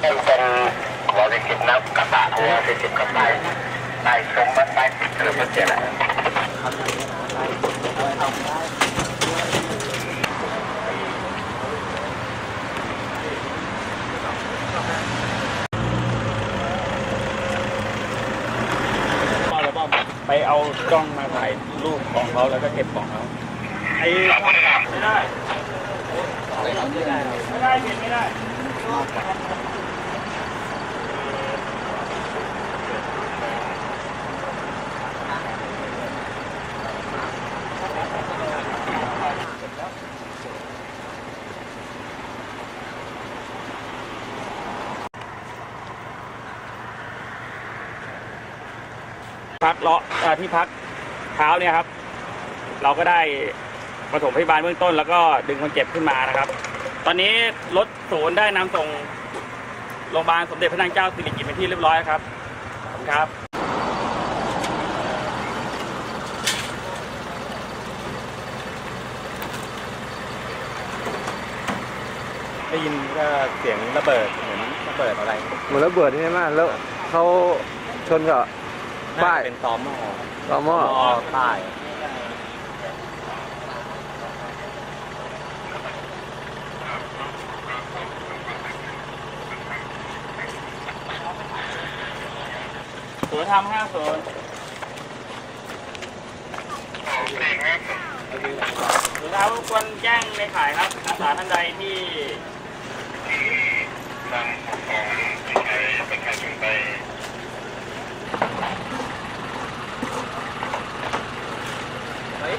เป็นเป็นหัวไปสิบนับกระบะหัวไปสิบกระบะไปตรงมันไปหรือมันเจ็บอแล้วไปเอากล้องมาถ่ายรูปของเขาแล้วก็เก็บของเขาไอ้ไม่ได้ ไม่ได้ไม่ได้ไม่ได้ พักเลาะที่พักเท้าเนี่ยครับ เราก็ได้ปฐมพยาบาลเบื้องต้น แล้วก็ดึงคนเจ็บขึ้นมานะครับ ตอนนี้รถศูนย์ได้นำส่งโรงพยาบาลสมเด็จพระนางเจ้าสิริกิติ์เป็นที่เรียบร้อยครับขอบคุณครับได้ยินก็เสียงระเบิดเหมือนระเบิดอะไรเหมือนระเบิดใช่ไหมแล้วเขาชนกับป้ายน่จะเป็นตอหม้อต่อหม้อหม้อป้าย ทำห้าศูนย์หรือครับควรแจ้งในขายครับอาสาท่านใดที่นำของไปใช้ประชาชนไปเฮ้ย